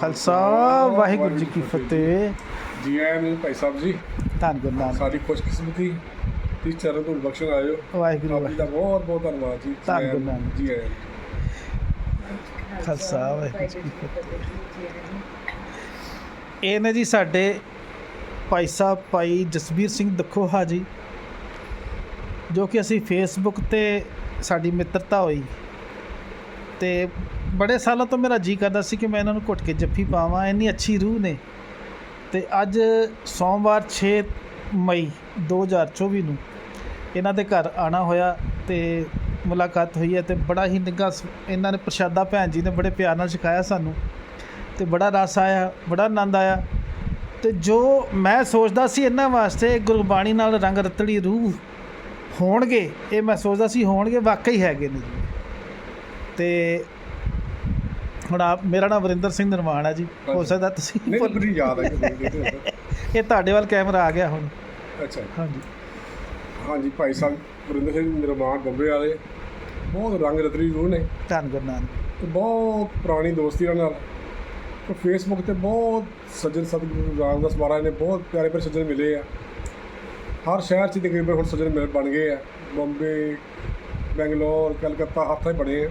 ਖਾਲਸਾ ਵਾਹਿਗੁਰੂ ਜੀ ਕੀ ਫਤਿਹ। ਜੀ ਆਇਆਂ ਨੂੰ ਭਾਈ ਸਾਹਿਬ ਜੀ। ਧੰਨ ਗੁਰੂ ਨਾਨਕ। ਸਾਡੀ ਖੁਸ਼ਕਿਸਮਤੀ ਦੀ ਚਰਨ ਤੋਂ ਬਖਸ਼ਣ ਆਇਓ। ਵਾਹਿਗੁਰੂ ਆਪ ਜੀ ਦਾ ਬਹੁਤ ਬਹੁਤ ਧੰਨਵਾਦ ਜੀ। ਧੰਨ ਗੁਰੂ ਨਾਨਕ। ਜੀ ਆਇਆਂ। ਖਾਲਸਾ ਵਾਹਿਗੁਰੂ ਜੀ ਕੀ ਫਤਿਹ। ਇਹ ਨੇ ਜੀ ਸਾਡੇ ਭਾਈ ਸਾਹਿਬ ਭਾਈ ਜਸਬੀਰ ਸਿੰਘ ਦਖੋਹਾ ਜੀ ਜੋ ਕਿ ਅਸੀਂ ਫੇਸਬੁੱਕ ਤੇ ਸਾਡੀ ਮਿੱਤਰਤਾ ਹੋਈ ਤੇ ਬੜੇ ਸਾਲਾਂ ਤੋਂ ਮੇਰਾ ਜੀ ਕਰਦਾ ਸੀ ਕਿ ਮੈਂ ਇਹਨਾਂ ਨੂੰ ਘੁੱਟ ਕੇ ਜੱਫੀ ਪਾਵਾਂ, ਇੰਨੀ ਅੱਛੀ ਰੂਹ ਨੇ। ਤੇ ਅੱਜ ਸੋਮਵਾਰ 6 ਮਈ 2024 ਨੂੰ ਇਹਨਾਂ ਦੇ ਘਰ ਆਣਾ ਹੋਇਆ ਤੇ ਮੁਲਾਕਾਤ ਹੋਈ ਹੈ ਤੇ ਬੜਾ ਹੀ ਨਿੱਘਾ ਇਹਨਾਂ ਨੇ ਪ੍ਰਸ਼ਾਦਾ ਭੈਣ ਜੀ ਨੇ ਬੜੇ ਪਿਆਰ ਨਾਲ ਛਕਾਇਆ ਸਾਨੂੰ ਤੇ ਬੜਾ ਰਸ ਆਇਆ, ਬੜਾ ਆਨੰਦ ਆਇਆ ਤੇ ਜੋ ਮੈਂ ਸੋਚਦਾ ਸੀ ਇਹਨਾਂ ਵਾਸਤੇ ਗੁਰਬਾਣੀ ਨਾਲ ਰੰਗ ਰਤੜੀ ਰੂਹ ਹੋਣਗੇ, ਇਹ ਮੈਂ ਸੋਚਦਾ ਸੀ ਹੋਣਗੇ, ਵਾਕਈ ਹੈਗੇ ਨੇ। ਜੀ ਤੇ ਹੁਣ ਆਪ ਮੇਰਾ ਨਾਮ ਵਰਿੰਦਰ ਸਿੰਘ ਨਿਰਮਾਣ ਹੈ ਜੀ। ਹੋ। ਸਕਦਾ ਤੁਸੀਂ ਨਹੀਂ ਭੁੱਲ- ਬੜੀ ਯਾਦ ਹੈ? ਇਹ ਤੁਹਾਡੇ ਵੱਲ ਕੈਮਰਾ ਆ ਗਿਆ ਹੁਣ। ਅੱਛਾ। ਹਾਂਜੀ। ਹਾਂਜੀ ਭਾਈ ਸਾਹਿਬ ਵਰਿੰਦਰ ਸਿੰਘ ਨਿਰਮਾਣ ਬੰਬੇ ਵਾਲੇ। ਬਹੁਤ ਰੰਗ ਰਤਰੀ ਰੂਹ ਨੇ। ਧੰਨ ਗੁਰੂ ਨਾਨਕ। ਤੇ ਬਹੁਤ ਪੁਰਾਣੀ ਦੋਸਤੀ ਇਹਨਾਂ ਨਾਲ। ਤੇ ਫੇਸਬੁੱਕ ਤੇ ਬਹੁਤ ਸੱਜਣ ਸਤਿਗੁਰੂ ਰਾਮਦਾਸ ਮਹਾਰਾਜ ਨੇ ਬਹੁਤ ਪਿਆਰੇ ਪਿਆਰੇ ਸੱਜਣ ਮਿਲੇ ਆ। ਹਰ ਸ਼ਹਿਰ 'ਚ ਤਕਰੀਬਨ ਹੁਣ ਸੱਜਣ ਮਿਲ ਬਣ ਗਏ ਆ। ਬੰਬੇ ਬੈਂਗਲੌਰ ਕਲਕੱਤਾ ਹੱਥਾਂ ਹੀ ਬਣੇ ਆ।